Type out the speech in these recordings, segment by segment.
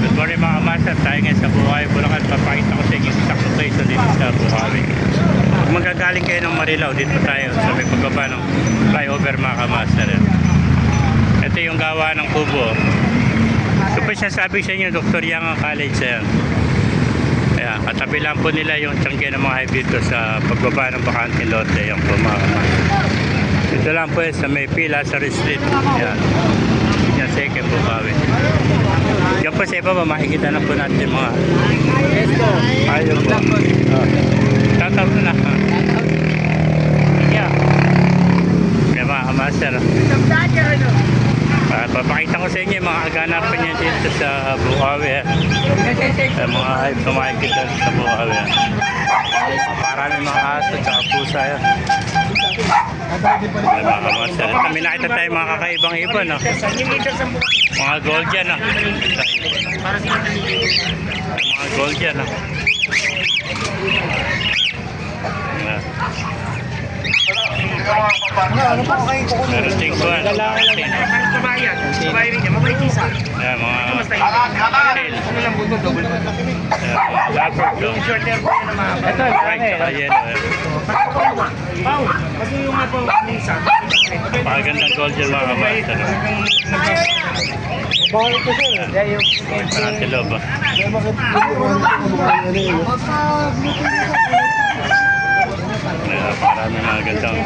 Good morning mga master. Tayo ngayon sa Buhay, Bulacan. Papakita ko sa inyo sa location dito sa Buhawi. Kung magagaling kayo ng Marilao, dito tayo sa may pagbaba ng flyover mga kamaster. Ito yung gawa ng kubo. Ito pa sabi sa inyo, Dr. Yang College. Ayan. Ayan, katabi lang po nila yung tiyangge ng mga hybrid sa pagbaba ng bakante lote. Yung po mga kamaster. Dito lang po sa may pila sa Street. Ayan. Yan, second Bukawi. Yan po sa ba, makikita na po natin yung mga ayaw po. Oh. Tatawag na. Yeah. Kaya mga kamaster. Uh, papakita ko sa inyo yung mga aganapan niya dito sa Bukawi. ah. Sa mga ay pumakikita sa Bukawi. ah. Marami mga aso at pusa yan. Ay, mga kamaster. At may nakita tayo mga kakaibang ibon. No? Mga gold yan. No? Mga gold yan. No? Ano kayo ko. Ano? Isa. Ayan, mga. Ano mga. No? Yung short hair ko yun na mahaba. Ito, White saka yellow. Kasi yung nga po ni isa. Pakagandang gold yan mga no? Bakit ko sir? Kaya yung loba. Kaya bakit ano yun? Ayan, marami mga gandang.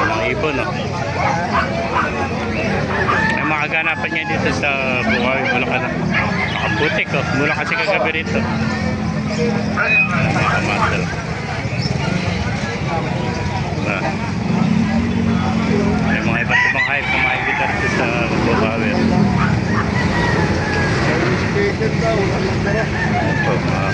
Walang ibon, no? May mga ganapan niya dito sa Bukawi, Bulacan. Nakaputik, oh. Mula kasi kagabi rito. Mga kamaster. Ah. May mga iba't ibang hype na makikita rito sa Bukawi. Ito, mga